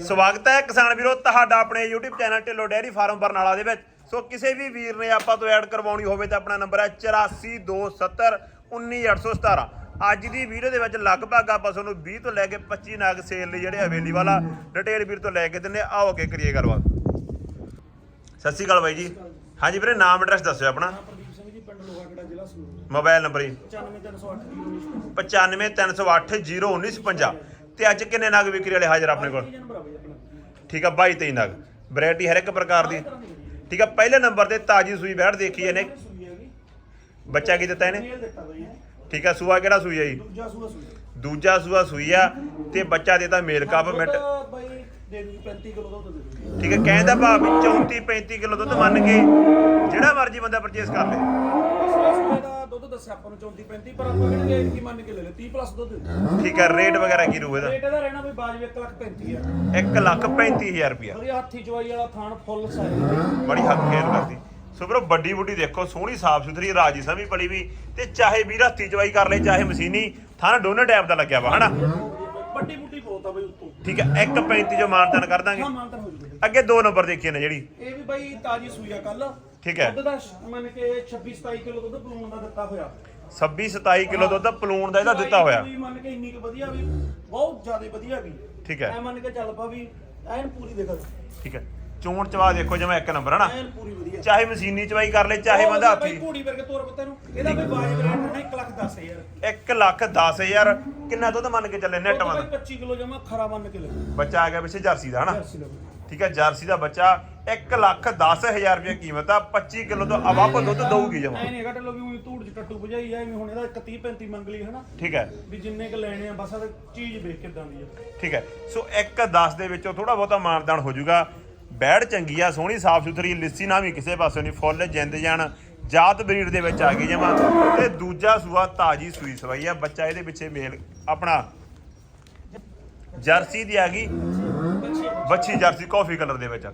ਸਵਾਗਤ ਹੈ ਕਿਸਾਨ ਵੀਰੋ ਤੁਹਾਡਾ ਆਪਣੇ YouTube channel Dhillon dairy farm Barnala ਦੇ ਵਿੱਚ। ਸੋ ਕਿਸੇ ਵੀ ਵੀਰ ਨੇ ਆਪਾਂ ਤੋਂ ਐਡ ਕਰਵਾਉਣੀ ਹੋਵੇ ਤਾਂ ਆਪਣਾ ਨੰਬਰ ਹੈ 8427191817 ਅੱਜ ਦੀ ਵੀਡੀਓ ਦੇ ਵਿੱਚ ਲਗਭਗ ਆਪਾਂ ਤੁਹਾਨੂੰ 20 ਤੋਂ ਲੈ ਕੇ 25 ਨਾਗ ਸੇਲ ਲਈ ਜਿਹੜੇ ਅਵੇਲੇਬਲ ਆ ਡਿਟੇਲ ਵੀਰ ਤੋਂ ਲੈ ਕੇ ਦਿੰਨੇ ਆਓ ਅੱਗੇ ਕਰੀਏ ਗੱਲਬਾਤ। ਸਤਿ ਸ਼੍ਰੀ ਅਕਾਲ ਬਾਈ ਜੀ। ਹਾਂਜੀ ਵੀਰੇ ਨਾਮ ਐਡਰੈਸ ਦੱਸਿਓ ਆਪਣਾ। ਪ੍ਰਦੀਪ ਸਿੰਘ ਜੀ ਪਿੰਡ ਲੋਹਾਗੜਾ ਜ਼ਿਲ੍ਹਾ ਸੰਗਰੂਰ। ਮੋਬਾਈਲ ਨੰਬਰ ਜੀ। 95308 9530801950 ਤੇ ਅੱਜ ਕਿੰਨੇ ਨਗ ਵਿਕਰੀ ਵਾਲੇ ਹਾਜ਼ਰ ਆਪਣੇ ਕੋਲ? ਠੀਕ ਆ 22 23 ਨਗ। ਵੈਰਾਈਟੀ ਹਰ ਇੱਕ ਪ੍ਰਕਾਰ ਦੀ। ਠੀਕ ਆ ਪਹਿਲੇ ਨੰਬਰ ਤੇ ਤਾਜੀ ਸੂਈ ਬੈਠ ਦੇਖੀ ਇਹਨੇ। ਬੱਚਾ ਕੀ ਦਿੱਤਾ ਇਹਨੇ। ਠੀਕ ਆ ਸੂਆ ਕਿਹੜਾ ਸੂਈ ਆ ਜੀ? ਦੂਜਾ ਸੂਆ ਸੂਈ ਦੂਜਾ ਸੂਆ ਸੂਈ ਆ ਤੇ ਬੱਚਾ ਦੇਤਾ ਮੇਲ ਕੱਪ ਮਿੰਟ। ਦੁੱਧ ਬਈ ਦੇ ਦੂਗੀ 35 ਕਿਲੋ ਦੁੱਧ ਦੇ ਦੂਗੀ ਠੀਕ ਹੈ ਕਹਿੰਦਾ ਭਾਅ ਵੀ 34 35 ਕਿਲੋ ਦੁੱਧ ਮੰਨ ਕੇ ਜਿਹੜਾ ਮਰਜ਼ੀ ਬੰਦਾ ਪਰਚੇਸ ਕਰ ਲੇ। ਦੁੱਧ ਦੱਸਿਆ ਆਪਾਂ ਨੂੰ 34 35 ਪਰ ਆਪਾਂ ਕਿਹੜੇ ਕੀ ਮੰਨ ਕੇ ਲੈ ਲੈ 30 ਪਲੱਸ ਦੁੱਧ। ਦੇ ਦੂਗੀ। ਠੀਕ ਹੈ ਰੇਟ ਵਗੈਰਾ ਕੀ ਰੂ ਇਹਦਾ ਰੇਟ ਇਹਦਾ ਰਹਿਣਾ ਬਈ ਬਾਜੂ 1 ਲੱਖ 35 ਆ 1 ਲੱਖ 35000 ਰੁਪਇਆ। ਵਧੀਆ ਹੱਥੀ ਚਵਾਈ ਵਾਲਾ ਥਾਣ ਫੁੱਲ ਸਾਈਜ਼ ਬੜੀ ਹੱਕ ਖੇਲ ਕਰਦੀ। ਸੋ ਵੀਰੋ ਵੱਡੀ ਬੁੱਢੀ ਦੇਖੋ ਸੋਹਣੀ ਸਾਫ਼ ਸੁਥਰੀ ਰਾਜੀ ਸਮੀ ਪਲੀ ਵੀ ਤੇ ਚਾਹੇ ਵੀਰ ਹੱਥੀ ਚਵਾਈ ਕਰ ਲੈ ਚਾਹੇ ਮਸ਼ੀਨੀ ਥਾਣਾ ਦੋਨੇ ਟਾਈਪ ਦਾ ਲੱਗਿਆ ਵਾ ਹਨਾ? ਵੱਡੀ ਬੁੱਢੀ ਬਹੁਤ ਆ ਬਈ ਉੱਤੋਂ। ਠੀਕ ਹੈ 1.35 ਜੋ ਮਾਨਤਨ ਕਰ ਦਾਂਗੇ। ਹਾਂ ਮਾਨਤਨ ਹੋ ਜੂਗਾ। ਅੱਗੇ ਦੋ ਨੰਬਰ ਦੇਖੀਏ ਨੇ ਜਿਹੜੀ। ਇਹ ਵੀ ਬਾਈ ਤਾਜੀ ਸੂਈ ਆ ਕੱਲ ਠੀਕ ਹੈ। ਦੁੱਧ ਦਾ ਮੰਨ ਕੇ 26 27 ਕਿਲੋ ਦੁੱਧ ਪਲੂਣ ਦਾ ਦਿੱਤਾ ਹੋਇਆ। 26 27 ਕਿਲੋ ਦੁੱਧ ਪਲੂਣ ਦਾ ਇਹਦਾ ਦਿੱਤਾ ਹੋਇਆ। ਮੰਨ ਕੇ ਇੰਨੀ ਕੁ ਵਧੀਆ ਵੀ ਬਹੁਤ ਜ਼ਿਆਦਾ ਵਧੀਆ ਵੀ। ਠੀਕ ਹੈ। ਐ ਮੰਨ ਕੇ ਚੱਲ ਪਾ ਵੀ ਐਨ ਪੂਰੀ ਦੇਖ। ਠੀਕ ਹੈ। ਚੋਣ ਚਵਾ ਦੇਖੋ ਜਿਵੇਂ ਇੱਕ ਨੰਬਰ ਹਨਾ? ਐਨ ਪੂਰੀ ਵਧੀਆ। ਚਾਹੇ ਮਸ਼ੀਨੀ ਚਵਾਈ ਕਰ ਲੈ ਚਾਹੇ ਬੰਦਾ ਹੱਥੀ। ਘੋੜੀ ਵਰਗੇ ਤੋਰ ਪੱਤੇ ਨੂੰ। ਇਹਦਾ ਵੀ ਬਾਜ ਰੇਟ ਹੈ 1 ਲੱਖ 10 ਹਜ਼ਾਰ। 1 ਲੱਖ 10000 ਕਿੰਨਾ ਦੁੱਧ ਮੰਨ ਕੇ ਚੱਲੇ ਨੈਟ ਮੰਨ। 25 ਕਿਲੋ ਜਮਾ ਖਰਾ ਮੰਨ ਕੇ ਲੈ। ਬੱਚਾ ਆ ਗਿਆ ਪਿੱਛੇ ਜਰਸੀ ਦਾ ਹਨਾ? ਜਰਸੀ ਲਓ ਠੀਕ ਹੈ ਜਰਸੀ ਦਾ ਬੱਚਾ 1 ਲੱਖ 10000 ਰੁਪਏ ਕੀਮਤ ਆ 25 ਕਿਲੋ ਤੋਂ ਅਵਾਪ ਦੁੱਧ ਦਊਗੀ ਜਮਾ। ਐ ਨਹੀਂ ਘਟ ਲੋ ਵੀ ਉਹੀ ਧੂੜ ਚ ਟੱਟੂ ਭਜਾਈ ਐ ਵੀ ਹੁਣ ਇਹਦਾ 31 35 ਮੰਗ ਲਈ ਹਨਾ ਠੀਕ ਹੈ। ਵੀ ਜਿੰਨੇ ਕ ਲੈਣੇ ਆ ਬਸ ਆ ਚੀਜ਼ ਵੇਖ ਕਿਦਾਂ ਦੀ ਆ। ਠੀਕ ਹੈ। ਸੋ 1 10 ਦੇ ਵਿੱਚੋਂ ਥੋੜਾ ਬਹੁਤਾ ਮਾਨਦਾਨ ਹੋ ਜਾਊਗਾ। ਬੈੜ ਚੰਗੀ ਆ ਸੋਹਣੀ ਸਾਫ਼ ਸੁਥਰੀ ਲਿੱਸੀ ਨਾ ਵੀ ਕਿਸੇ ਪਾਸੋਂ ਨਹੀਂ ਫੁੱਲ ਜਿੰਦ ਜਾਣ ਜਾਤ ਬਰੀਡ ਦੇ ਵਿੱਚ ਆ ਗਈ ਜਮਾ। ਤੇ ਦੂਜਾ ਸੂਆ ਤਾਜੀ ਸੂਈ ਸਵਾਈ ਆ ਬੱਚਾ ਇਹਦੇ ਪਿੱਛੇ ਮੇਲ ਆਪਣਾ। ਜਰਸੀ ਦੀ ਆ ਗਈ ਬੱਚੀ ਜਰਸੀ ਕਾਫੀ ਕਲਰ ਦੇ ਵਿੱਚ।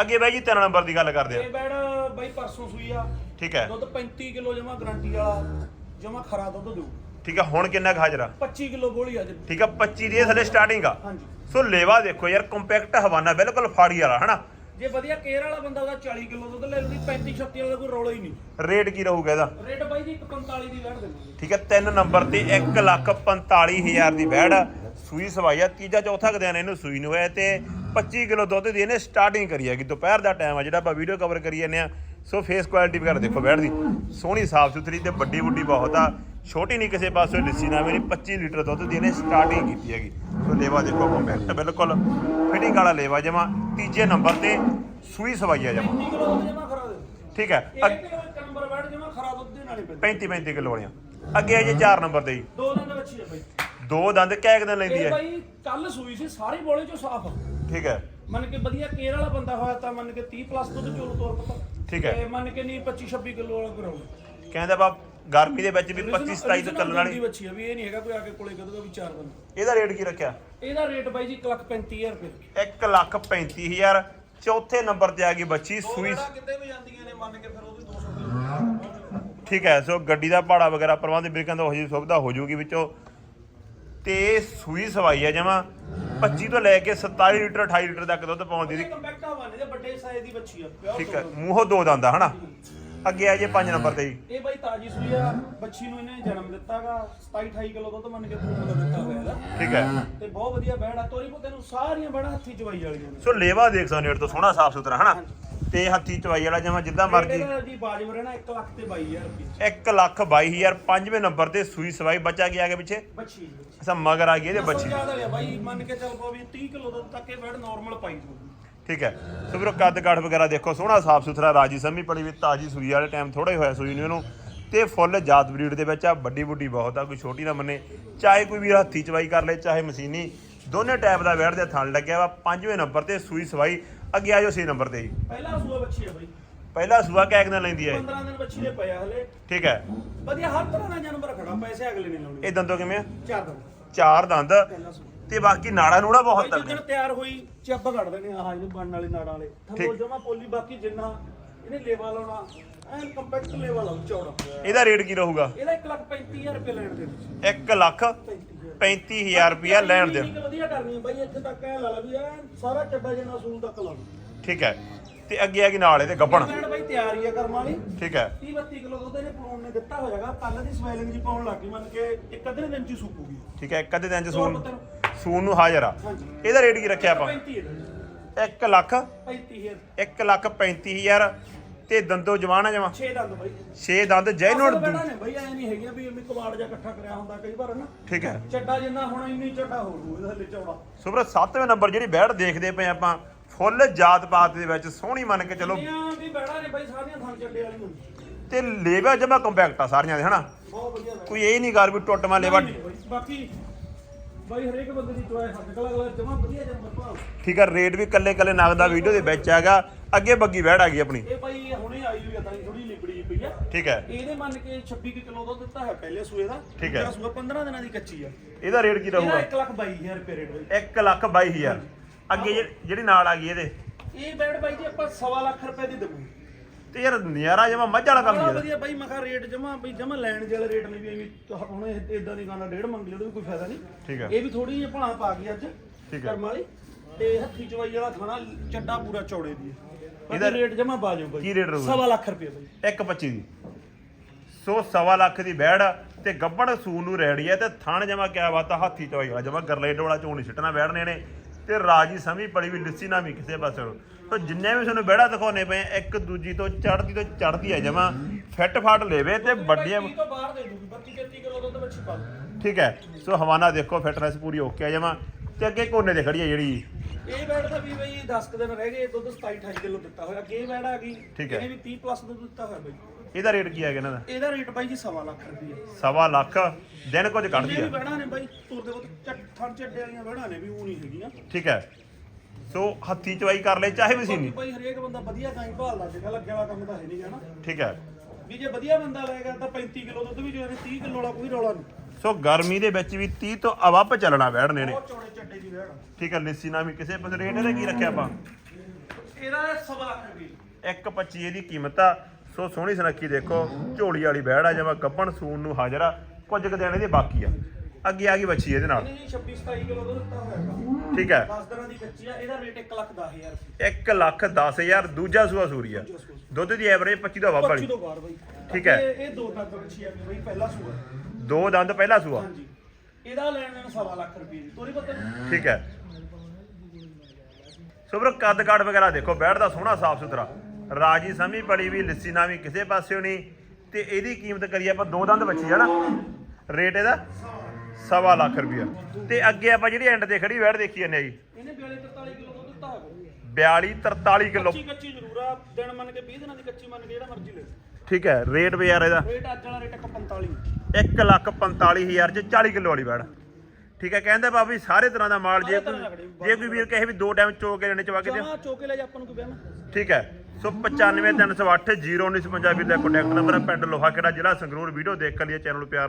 ਅੱਗੇ ਬਾਈ ਜੀ ਤਿੰਨ ਨੰਬਰ ਦੀ ਗੱਲ ਕਰਦੇ ਆ। ਇਹ ਬੈੜ ਬਾਈ ਪਰਸੋਂ ਸੂਈ ਆ। ਠੀਕ ਹੈ। ਦੁੱਧ 35 ਕਿਲੋ ਜਮਾ ਗਾਰੰਟੀ ਵਾਲਾ ਜਮਾ ਖਰਾ ਦੁੱਧ ਦਿਓ। ਠੀਕ ਹੈ ਹੁਣ ਕਿੰਨਾ ਕੁ ਹਾਜ਼ਰ ਆ? 25 ਕਿਲੋ ਬੋਲੀ ਅੱਜ ਠੀਕ ਆ 25 ਦੀ ਇਹ ਥੱਲੇ ਸਟਾਰਟਿੰਗ ਆ। ਹਾਂਜੀ। ਸੋ ਲੇਵਾ ਦੇਖੋ ਯਾਰ ਕੰਪੈਕਟ ਹਵਾਨਾ ਬਿਲਕੁਲ ਫਾੜੀ ਵਾਲਾ ਹਨਾ? ਜੇ ਵਧੀਆ ਕੇਅਰ ਵਾਲਾ ਬੰਦਾ ਉਹਦਾ 40 ਕਿਲੋ ਦੁੱਧ ਲੈ ਲੂਗੀ 35 36 ਵਾਲਾ ਕੋਈ ਰੌਲਾ ਹੀ ਨਹੀਂ। ਰੇਟ ਕੀ ਰਹੂਗਾ ਇਹਦਾ? ਰੇਟ ਬਾਈ ਜੀ 145 ਦੀ ਵੈਟ ਦੇਣੀ ਠੀਕ ਹੈ ਤਿੰਨ ਨੰਬਰ ਤੇ 1 ਲੱਖ 45000 ਦੀ ਬੈੜ ਆ। ਸੂਈ ਸਵਾਈ ਆ ਤੀਜਾ ਚੌਥਾ ਕਦਿਆਂ ਇਹਨੂੰ ਸੂਈ ਨੂੰ ਹੋਇਆ ਤੇ 25 ਕਿਲੋ ਦੁੱਧ ਦੀ ਇਹਨੇ ਸਟਾਰਟਿੰਗ ਕਰੀ ਹੈਗੀ। ਦੁਪਹਿਰ ਦਾ ਟਾਈਮ ਆ ਜਿਹੜਾ ਆਪਾਂ ਵੀਡੀਓ ਕਵਰ ਕਰੀ ਜਾਂਦੇ ਆ। ਸੋ ਫੇਸ ਕੁਆਲਿਟੀ ਵਗੈਰਾ ਦੇਖੋ ਬੈੜ ਦੀ। ਸੋਹਣੀ ਸਾਫ਼ ਸੁਥਰੀ ਤੇ ਵੱਡੀ ਵੱਡੀ ਬਹੁਤ ਆ। ਛੋਟੀ ਨਹੀਂ ਕਿਸੇ ਪਾਸੋਂ ਲਿੱਸੀ ਨਾ ਮੇਰੀ। 25 ਲੀਟਰ ਦੁੱਧ ਦੀ ਇਹਨੇ ਸਟਾਰਟਿੰਗ ਕੀਤੀ ਹੈਗੀ। ਸੋ ਲੇਵਾ ਦੇਖੋ ਕੰਪੈਕਟ ਬਿਲਕੁਲ। ਫਿਟਿੰਗ ਵਾਲਾ ਲੇਵਾ ਜਮਾ। ਤੀਜੇ ਨੰਬਰ ਤੇ ਸੂਈ ਸਵਾਈ ਆ ਜਮਾ। 35 ਕਿਲੋ ਦੁੱਧ ਜਮਾ ਖਰਾ ਦੇ। ਠੀਕ ਹੈ। ਇਹ ਅੱਗ- ਕਿਲੋ ਇੱਕ ਨੰਬਰ ਵੈਟ ਜਮਾ ਖਰਾ ਦੁੱਧ ਦੇ ਨਾਲ ਹੀ ਪੈਂਦਾ। 35 35 ਕਿਲੋ ਵਾਲੀਆਂ। ਅੱਗੇ ਆ ਜੀ 4 ਨੰਬਰ ਤੇ ਜੀ। ਦੋ ਦਿਨ ਦੇ ਵਿੱਚ ਹੀ ਆ ਬਾਈ ਦੋ ਦੰਦ ਕਹਿ ਦਿਨ ਲੈਂਦੀ ਇਹ ਹੈ। ਬਾਈ ਕੱਲ ਸੂਈ ਸੀ ਸਾਰੇ ਬੋਲੇ ਚੋਂ ਸਾਫ਼। ਆ ਠੀਕ ਹੈ। ਮੰਨ ਕੇ ਵਧੀਆ ਕੇਅਰ ਵਾਲਾ ਬੰਦਾ ਹੋਇਆ ਤਾਂ ਮੰਨ ਕੇ 30 ਪਲੱਸ ਦੁੱਧ ਚੋਲ ਤੋਰ ਪਤਾ ਠੀਕ ਹੈ। ਤੇ ਮੰਨ ਕੇ ਨਹੀਂ 25 26 ਕਿਲੋ ਵਾਲਾ ਗਰਾਉਂਡ ਕਹਿੰਦਾ ਬਾ ਗਰਮੀ ਦੇ ਵਿੱਚ ਵੀ 25 27 ਤੋਂ ਚੱਲਣ ਵਾਲੀ ਬੱਚੀ ਆ ਵੀ ਇਹ ਨਹੀਂ ਹੈਗਾ ਕੋਈ ਆ ਕੇ ਕੋਲੇ ਕਹਦੂਗਾ ਵੀ ਚਾਰ ਬੰਦੇ। ਇਹਦਾ ਰੇਟ ਕੀ ਰੱਖਿਆ? ਇਹਦਾ ਰੇਟ ਬਾਈ ਜੀ 1 ਲੱਖ 35000 ਰੁਪਏ 1 ਲੱਖ 35000 ਚੌਥੇ ਨੰਬਰ ਤੇ ਆ ਗਈ ਬੱਚੀ ਸੂਈ ਕਿਤੇ ਵੀ ਜਾਂਦੀਆਂ ਨੇ ਮੰਨ ਕੇ ਫਿਰ ਉਹ ਵੀ 200 ਕਿਲੋ। ਠੀਕ ਹੈ ਸੋ ਗੱਡੀ ਦਾ ਭਾੜਾ ਵਗੈਰਾ ਪ੍ਰਬੰਧ ਬ੍ਰੇਕਾਂ ਦਾ ਹੋ ਜੀ ਸੁਵਿਧਾ ਹੋ ਜੂਗੀ ਵਿੱਚੋਂ। ਤੇ ਸੂਈ ਸਵਾਈ ਆ ਜਮਾ। 25 ਤੋਂ ਲੈ ਕੇ 27 ਲੀਟਰ 28 ਲੀਟਰ ਤੱਕ ਦੁੱਧ ਪਾਉਂਦੀ ਦੀ ਕੰਪੈਕਟ ਹਵਾਨੇ ਦੇ ਵੱਡੇ ਸਾਈਜ਼ ਦੀ ਬੱਚੀ ਆ ਪਿਓਰ ਠੀਕ ਹੈ ਮੂੰਹੋਂ ਦੋ ਦੰਦ ਆ ਹਨਾ? ਅੱਗੇ ਆ ਜੇ 5 ਨੰਬਰ ਤੇ ਜੀ। ਇਹ ਬਾਈ ਤਾਜੀ ਸੂਈ ਆ ਬੱਚੀ ਨੂੰ ਇਹਨੇ ਜਨਮ ਦਿੱਤਾਗਾ 27 28 ਕਿਲੋ ਦੁੱਧ ਮੰਨ ਕੇ ਪੂਰਾ ਦਿੱਤਾ ਹੋਇਆ ਇਹਦਾ ਠੀਕ ਹੈ ਤੇ ਬਹੁਤ ਵਧੀਆ ਬੈੜ ਤੋਰੀ ਪੁੱਤੇ ਨੂੰ ਸਾਰੀਆਂ ਬੜਾ ਹੱਥੀ ਚਵਾਈ ਵਾਲੀਆਂ ਨੇ। ਸੋ ਲੇਵਾ ਦੇਖ ਸਕਦੇ ਹੋ ਤੋਂ ਸੋਹਣਾ ਸਾਫ਼ ਸੁਥਰਾ ਹਨਾ? ਤੇ ਹੱਥੀ ਚਵਾਈ ਵਾਲਾ ਜਮਾ ਜਿੱਦਾਂ ਮਰਜ਼ੀ। 1 ਲੱਖ ਤੇ 22000 ਰੁਪਏ 1 ਲੱਖ 22000 ਪੰਜਵੇਂ ਨੰਬਰ ਤੇ ਸੂਈ ਸਵਾਈ ਬੱਚਾ ਕੀ ਗਿਆ ਪਿੱਛੇ? ਬੱਚੀ ਅਸਾਂ ਮਗਰ ਆ ਗਈ ਇਹਦੇ ਬੱਚੀ। ਜ਼ਿਆਦਾ ਲਿਆ ਬਾਈ ਮੰਨ ਕੇ ਚੱਲ ਪੋ ਵੀ 30 ਕਿਲੋ ਤੱਕ ਇਹ ਬੈੜ ਨਾਰਮਲ ਪਾਈ ਦੂਗੀ ਠੀਕ ਹੈ। ਸੋ ਵੀਰੋ ਕੱਦ ਕਾਠ ਵਗੈਰਾ ਦੇਖੋ ਸੋਹਣਾ ਸਾਫ਼ ਸੁਥਰਾ ਰਾਜੀ ਸੰਮੀ ਪੜੀ ਵੀ ਤਾਜੀ ਸੂਈ ਵਾਲੇ ਟਾਈਮ ਥੋੜਾ ਹੀ ਹੋਇਆ ਸੂਈ ਨੂੰ ਇਹਨੂੰ। ਤੇ ਫੁੱਲ ਜਾਤ ਬਰੀਡ ਦੇ ਵਿੱਚ ਆ ਵੱਡੀ ਵੱਡੀ ਬਹੁਤ ਆ ਕੋਈ ਛੋਟੀ ਨਾ ਮੰਨੇ। ਚਾਹੇ ਕੋਈ ਵੀ ਹੱਥੀ ਚਵਾਈ ਕਰ ਲੇ ਚਾਹੇ ਮਸ਼ੀਨੀ ਦੋਨੇ ਟਾਈਪ ਦਾ ਵੈੜ ਦੇ ਥਣ ਲੱਗਿਆ ਵਾ। ਪੰਜਵੇਂ ਨੰਬਰ ਤੇ ਸੂਈ ਸਵਾਈ ਅੱਗੇ ਆਜੋ 6 ਨੰਬਰ ਤੇ ਜੀ। ਪਹਿਲਾ ਸੂਆ ਬੱਚੀ ਆ ਬਾਈ। ਪਹਿਲਾ ਸੂਆ ਕੈਕ ਦਿਨ ਲੈਂਦੀ ਹੈ 15 ਦਿਨ ਬੱਚੀ ਦੇ ਪਿਆ ਹਲੇ। ਠੀਕ ਹੈ। ਵਧੀਆ ਹਰ ਤਰ੍ਹਾਂ ਦਾ ਜਾਨਵਰ ਖੜਾ ਪੈਸੇ ਅਗਲੇ ਨੇ ਲਾਉਣੇ। ਇਹ ਦੰਦੋਂ ਕਿਵੇਂ ਆ? ਚਾਰ ਦਿਨ ਚਾਰ ਦੰਦ। ਪਹਿਲਾ ਸੂਆ। ਤੇ ਬਾਕੀ ਨਾੜਾ ਨੂੜਾ ਬਹੁਤ ਤਗੜੇ ਤਿਆਰ ਹੋਈ ਚੱਬ ਕੱਢ ਦੇਣੇ ਆਹ ਇਹਨੂੰ ਬਣਨ ਵਾਲੇ ਨਾੜਾਂ ਵਾਲੇ। ਥੱਲੋਂ ਜਮਾ ਪੋਲੀ ਬਾਕੀ ਜਿੰਨਾ ਇਹਨੇ ਲੇਵਾ ਲਾਉਣਾ ਐਨ ਕੰਪੈਕਟ ਲੇਵਾ ਲਾਉ ਚੌੜਾ। ਇਹਦਾ ਰੇਟ ਕੀ ਰਹੂਗਾ? ਇਹਦਾ 1 ਲੱਖ 35000 ਰੁਪਏ ਲੈਣ ਦੇ ਤੁਸੀਂ। 1 ਲੱਖ 35000 ਰੁਪਇਆ ਲੈਣ ਦੇ ਕੁ ਵਧੀਆ ਕਰਨੀ ਹੈ ਬਾਈ ਇੱਥੇ ਤੱਕ ਐ ਲਾ ਲਾ ਵੀ ਐਨ ਸਾਰਾ ਚੱਡਾ ਜਿਹਾ ਸੂਲ ਤੱਕ ਲਾ ਠੀਕ ਹੈ। ਤੇ ਅੱਗੇ ਆ ਗਈ ਨਾਲ ਇਹਦੇ ਗੱਬਣ। ਭੈਣ ਬਾਈ ਤਿਆਰੀ ਆ ਕਰਮ ਵਾਲੀ। ਠੀਕ ਹੈ। 30 32 ਕਿਲੋ ਦੁੱਧ ਇਹਨੇ ਪਾਉਣ ਨੇ ਦਿੱਤਾ ਹੋਇਆਗਾ ਕੱਲ ਦੀ ਸਵੈਲਿੰਗ ਜੀ ਪਾਉਣ ਲੱਗੀ ਮੰਨ ਕੇ ਇੱਕ ਅੱਧੇ ਦਿਨ ਚ ਹੀ ਸੁੱਕੂਗੀ। ਠੀਕ ਹੈ ਇੱਕ ਅੱਧੇ ਦਿਨ ਚ ਤੋਰ ਸੂਨ ਪੁੱਤਰ ਸੂਨ ਨੂੰ ਹਾਜ਼ਰ ਆ। ਇਹਦਾ ਰੇਟ ਕੀ ਰੱਖਿਆ ਆਪਾਂ? 35 ਇਹਦਾ। 1 ਲੱਖ 35000 1 ਲੱਖ 35000 ਤੇ ਦੰਦੋ ਜਵਾਨ ਆ ਜਮਾ। 6 ਦੰਦ ਬਾਈ। 6 ਦੰਦ ਜੈਨੂਨ ਅਸਲ ਬੈਠਾ ਨੇ ਬਾਈ ਐ ਨਹੀਂ ਹੈਗੀਆਂ ਵੀ ਐਵੇਂ ਕਵਾੜ ਜਿਹਾ ਇਕੱਠਾ ਕਰਿਆ ਹੁੰਦਾ ਕਈ ਵਾਰ ਨਾ ਠੀਕ ਹੈ। ਚੱਡਾ ਜਿੰਨਾ ਹੁਣ ਇੰਨੀ ਚੱਡਾ ਹੋ ਜੂ ਇਹਦਾ ਹਲੇ ਚੌੜਾ। ਸੁਬਰ 7ਵੇਂ ਨੰਬਰ ਜਿਹੜੀ ਬੈੜ ਦੇਖਦੇ ਪਏ ਆਪਾਂ ਫੁੱਲ ਜਾਤ ਪਾਤ ਦੇ ਵਿੱਚ ਸੋਹਣੀ ਮੰਨ ਕੇ ਚਲੋ। ਇਹ ਵੀ ਬੈੜਾ ਨੇ ਬਾਈ ਸਾਰੀਆਂ ਥਾਂ ਚੱਡੇ ਵਾਲੀਆਂ ਤੇ ਲੇਵਾ ਜਮਾ ਕੰਪੈਕਟ ਆ ਸਾਰੀਆਂ ਦੇ ਹਨਾ? ਬਹੁਤ ਵਧੀਆ ਬੈੜਾ। ਕੋਈ ਇਹ ਨਹੀਂ ਕਰ ਵੀ ਟੁੱਟਵਾ ਲੇਵਾ ਬਾਕੀ ਬਾਈ ਹਰੇਕ ਬੰਦੇ ਦੀ ਚੋਇਸ ਹੱਥ ਕਲਾ ਕਲਾ ਜਮਾ ਵਧੀਆ ਜੰਮ ਭਾਵ। ਠੀਕ ਹੈ ਰੇਟ ਵੀ ਕੱਲੇ ਕੱਲੇ ਨਗ ਦਾ ਵੀਡੀਓ ਦੇ ਵਿੱਚ ਹੈਗਾ। ਅੱਗੇ ਬੱਗੀ ਬੈੜ ਆ ਗਈ ਆਪਣੀ। ਇਹ ਬਾਈ ਹੁਣੇ ਆਈ ਹੋਈ ਆ ਤਾਂ ਥੋੜੀ ਲਿਬੜੀ ਪਈ ਆ। ਠੀਕ ਹੈ ਇਹਦੇ ਮੰਨ ਕੇ 26 ਕੁ ਕਿਲੋ ਦੁੱਧ ਦਿੱਤਾ ਹੈ ਪਹਿਲੇ ਸੂਏ ਦਾ। ਠੀਕ ਹੈ। ਸੂਆ 15 ਦਿਨਾਂ ਦੀ ਕੱਚੀ ਆ। ਇਹਦਾ ਰੇਟ ਕੀ ਇਹਦਾ ਰਹੂਗਾ 1 ਲੱਖ 22000 ਰੁਪਏ ਰੇਟ ਬਾਈ। 1 ਲੱਖ 22000 ਅੱਗੇ ਜਿਹੜੀ- ਜਿਹੜੀ ਨਾਲ ਆ ਗਈ ਇਹਦੇ। ਇਹ ਬੈਡ ਬਾਈ ਜੀ ਆਪਾਂ 1.5 ਲੱਖ ਰੁਪਏ ਦੀ ਦੇਵਾਂਗੇ ਤੇ ਯਾਰ ਨਿਆਰਾ ਜਮਾ ਮੱਝ ਵਾਲਾ ਕੰਮ ਬੜਾ ਹੀ ਹੈ ਵਧੀਆ ਬਾਈ ਮੈਂ ਕਿਹਾ ਰੇਟ ਜਮਾ ਬਈ ਜਮਾ ਲੈਣ ਜਿਹੇ ਵਾਲੇ ਰੇਟ ਨਹੀਂ ਵੀ ਐਵੇਂ ਹੁਣ ਇਦਾਂ ਦੀ ਗੱਲ ਡੇਢ ਮੰਗ ਲਈ ਉਹਦਾ ਵੀ ਕੋਈ ਫਾਇਦਾ ਨਹੀਂ। ਠੀਕ ਹੈ ਇਹ ਵੀ ਥੋੜੀ ਜਿਹੀ ਭਣਾ ਪਾ ਗਈ ਅੱਜ ਠੀਕ ਹੈ। ਕਰਮ ਵਾਲੀ। ਤੇ ਹੱਥੀ ਚਵਾਈ ਵਾਲਾ ਥਾਣਾ ਚੱਡਾ ਪੂਰਾ ਚੌੜੇ ਦੀ ਇਹਦਾ ਇਹਦਾ ਰੇਟ ਜਮਾ ਬਾਜੋ ਬਾਈ। ਕੀ ਰੇਟ ਰਹੂਗਾ? 1.5 ਲੱਖ ਰੁਪਏ ਬਾਈ। 125 ਦੀ। ਸੋ ਸਵਾ ਲੱਖ ਦੀ ਬੈੜ ਆ ਤੇ ਗੱਬੜ ਸੂਨ ਨੂੰ ਰੈਡੀ ਹੈ ਤੇ ਥਣ ਜਮਾ ਕਿਆ ਬਾਤ ਆ ਹਾਥੀ ਚਵਾਈ ਵਾਲਾ ਜਮਾ ਗਰਲੇਟ ਵਾਲਾ ਝੋਣ ਨਹੀਂ ਸਿੱਟਣਾ ਬੈੜਨੇ ਨੇ ਤੇ ਰਾਜੀ ਸਮੀ ਪੜੀ ਵੀ ਲਿੱਸੀ ਨਾ ਵੀ ਕਿਸੇ ਪਾਸੇ ਨੂੰ। ਸੋ ਜਿੰਨੇ ਵੀ ਤੁਹਾਨੂੰ ਬੈੜਾ ਦਿਖਾਉਣੇ ਪਏ ਆ, ਇੱਕ ਦੂਜੀ ਤੋਂ ਚੜਦੀ ਤੋਂ ਚੜਦੀ ਹੈ ਜਮਾ ਫਿੱਟ ਫਾਟ ਲੈਵੇ ਤੇ ਵੱਡੀਆਂ ਬਾਈ ਤੀਹ ਤੋਂ ਬਾਹਰ ਦੇ ਦੂਗੀ 32 33 ਕਿਲੋ ਦੁੱਧ ਵਿੱਚ ਪਾ ਦੂ ਠੀਕ ਹੈ ਸੋ ਹਵਾਨਾ ਦੇਖੋ ਫਿਟਨੈਸ ਪੂਰੀ ਓਕੇ ਆ ਜਮਾ ਤੇ ਅੱਗੇ ਕੋਨੇ ਤੇ ਖੜੀ ਹੈ ਜਿਹੜੀ ਇਹ ਬੈਡ ਦਾ ਵੀ ਬਈ 10 ਕੁ ਦਿਨ ਰਹਿ ਗਏ ਦੁੱਧ 27 28 ਕਿਲੋ ਦਿੱਤਾ ਹੋਇਆ। ਇਹ ਬੈਡ ਆ ਗਈ ਠੀਕ ਹੈ। ਇਹਨੇ ਵੀ 30 ਪਲੱਸ ਦੁੱਧ ਦਿੱਤਾ ਹੋਇਆ ਬਈ। ਇਹਦਾ ਰੇਟ ਕੀ ਹੈਗਾ ਇਹਨਾਂ ਦਾ? ਇਹਦਾ ਰੇਟ ਬਾਈ ਜੀ 1.5 ਲੱਖ ਰੁਪਏ ਸਵਾ ਲੱਖ ਦਿਨ ਕੁਝ ਕੱਢਦੀ ਇਹ ਵੀ ਬੈੜਾ ਨੇ ਬਾਈ ਤੁਰਦੇ ਬਹੁਤ ਚੱਟ ਥਣ ਚੱਡੇ ਵਾਲੀਆਂ ਬੈੜਾ ਨੇ ਵੀ ਉਹ ਨਹੀਂ ਹੈਗੀਆਂ। ਠੀਕ ਹੈ। ਸੋ ਹੱਥੀ ਚਵਾਈ ਕਰ ਲੈ ਚਾਹੇ ਮਸ਼ੀਨੀ ਬਾਈ ਹਰੇਕ ਬੰਦਾ ਵਧੀਆ ਗਾਈ ਭਾਲਦਾ ਜਿਹੜਾ ਲੱਗਿਆ ਵਾਲਾ ਕੰਮ ਤਾਂ ਹੈ ਨਹੀਂ ਜਾਣਾ। ਠੀਕ ਹੈ। ਵੀ ਜੇ ਵਧੀਆ ਬੰਦਾ ਲਏਗਾ ਤਾਂ 35 ਕਿਲੋ ਦੁੱਧ ਵੀ ਜੋ ਇਹਨੇ 30 ਕਿਲੋ ਵਾਲਾ ਕੋਈ ਰੌਲਾ ਨਹੀਂ। ਸੋ ਗਰਮੀ ਦੇ ਵਿੱਚ ਵੀ 30 ਤੋਂ ਅਵੱਪ ਚੱਲਣਾ ਬੈੜਨੇ ਨੇ। ਬਹੁਤ ਚੌੜੇ ਚੱਡੇ ਦੀ ਬੈੜਾ ਠੀਕ ਹੈ ਲਿੱਸੀ ਨਾ ਵੀ ਕਿਸੇ ਪਾਸੇ ਰੇਟ ਇਹਦਾ ਕੀ ਰੱਖਿਆ ਆਪਾਂ? ਇਹਦਾ 1.5 ਲੱਖ ਰੁਪਏ। 1.25 ਇਹਦੀ ਕੀਮਤ ਆ। ਸੋ ਸੋਹਣੀ ਸੁਨੱਖੀ ਦੇਖੋ ਝੋਲੀ ਵਾਲੀ ਬੈੜ ਆ ਜਿਵੇਂ ਗੱਪਣ ਸੂਨ ਨੂੰ ਹਾਜ਼ਰ ਆ। ਕੁਝ ਕੁ ਦਿਨ ਇਹਦੇ ਬਾਕੀ ਆ। ਅੱਗੇ ਆ ਗਈ ਬੱਚੀ ਇਹਦੇ ਨਾਲ। ਇਹਨੇ ਜੀ 26 27 ਕਿਲੋ ਦੁੱਧ ਦਿੱਤਾ ਹੋਇਆ ਠੀਕ ਹੈ 10 ਦਿਨਾਂ ਦੀ ਕੱਚੀ ਆ ਇਹਦਾ ਰੇਟ 1 ਲੱਖ 10000 ਰੁਪਏ। 1 ਲੱਖ 10000 ਦੂਜਾ ਸੂਆ ਸੂਰੀ ਆ। ਦੁੱਧ ਦੀ ਐਵਰੇਜ 25 ਤੋਂ ਵੱਧ 25 ਵਾਲੀ ਤੋਂ ਬਾਹਰ ਬਾਈ। ਠੀਕ ਹੈ। ਇਹ ਦੋ ਤੱਕ ਕੱਚੀ ਆ ਬਈ ਪਹਿਲਾ ਸੂਆ। ਦੋ ਦੰਦ ਪਹਿਲਾ ਸੂਆ? ਹਾਂਜੀ। ਇਹਦਾ ਲੈਣ ਦੇਣ 1.5 ਲੱਖ ਰੁਪਏ ਦੀ। ਤੋਰੀ ਪਤਾ ਠੀਕ ਹੈ। ਸੋ ਵੀਰੋ ਕੱਦ ਕਾਠ ਵਗੈਰਾ ਦੇਖੋ ਬੈਠ ਦਾ ਸੋਹਣਾ ਸਾਫ਼ ਸੁਥਰਾ। ਰਾਜੀ ਸਮੀ ਪੜੀ ਵੀ ਲਿੱਸੀ ਨਾ ਵੀ ਕਿਸੇ ਪਾਸਿਓ ਨਹੀਂ। ਤੇ ਇਹਦੀ ਕੀਮਤ ਕਰੀਏ ਆਪਾਂ ਦੋ ਦੰਦ ਬੱਚੀ ਨਾ? ਰੇਟ ਇਹਦਾ ਸਵਾ ਲੱਖ ਰੁਪਇਆ। ਤੇ ਅੱਗੇ ਆਪਾਂ ਜਿਹੜੀ ਐਂਡ ਤੇ ਖੜੀ ਬੈਠ ਦੇਖੀ ਜਾਂਦੇ ਆ ਜੀ। ਇਹਨੇ 42 43 ਕਿਲੋ ਦੁੱਧ ਦਿੱਤਾ ਹੋਇਆ 42 43 ਕਿਲੋ। ਕੱਚੀ ਕੱਚੀ ਜ਼ਰੂਰ ਆ। ਦਿਨ ਮੰਨ ਕੇ 20 ਦਿਨਾਂ ਦੀ ਕੱਚੀ ਮੰਨ ਕੇ ਜਿਹੜਾ ਮਰਜ਼ੀ ਲੈ ਠੀਕ ਹੈ ਰੇਟ ਯਾਰ ਇਹਦਾ। ਰੇਟ ਅੱਜ ਵਾਲਾ ਰੇਟ 45 1 ਲੱਖ 45000 ਚ 40 ਕਿਲੋ ਵਾਲੀ ਬੈੜ ਠੀਕ ਹੈ ਕਹਿੰਦੇ ਬਾਬੀ ਸਾਰੇ ਤਰ੍ਹਾਂ ਦਾ ਮਾਲ ਜੇ ਕੋਈ ਜੇ ਕੋਈ ਵੀਰ ਕਹੇ ਵੀ ਦੋ ਟਾਈਮ ਚੋ ਕੇ ਲੈਣੇ ਚਵਾ ਕੇ ਦਿਓ। ਚੋਕੇ ਲੈ ਜਾ ਆਪਾਂ ਨੂੰ ਕੋਈ ਬਹਿਮ ਠੀਕ ਹੈ ਸੋ 95308 0955 ਵੀਰ ਦਾ ਕੰਟੈਕਟ ਨੰਬਰ ਹੈ ਪਿੰਡ ਲੋਹਾ ਕਿਹੜਾ ਜ਼ਿਲ੍ਹਾ ਸੰਗਰੂਰ ਵੀਡੀਓ ਦੇਖ ਕੇ ਲਈ ਚੈਨਲ ਨੂੰ ਪਿਆਰ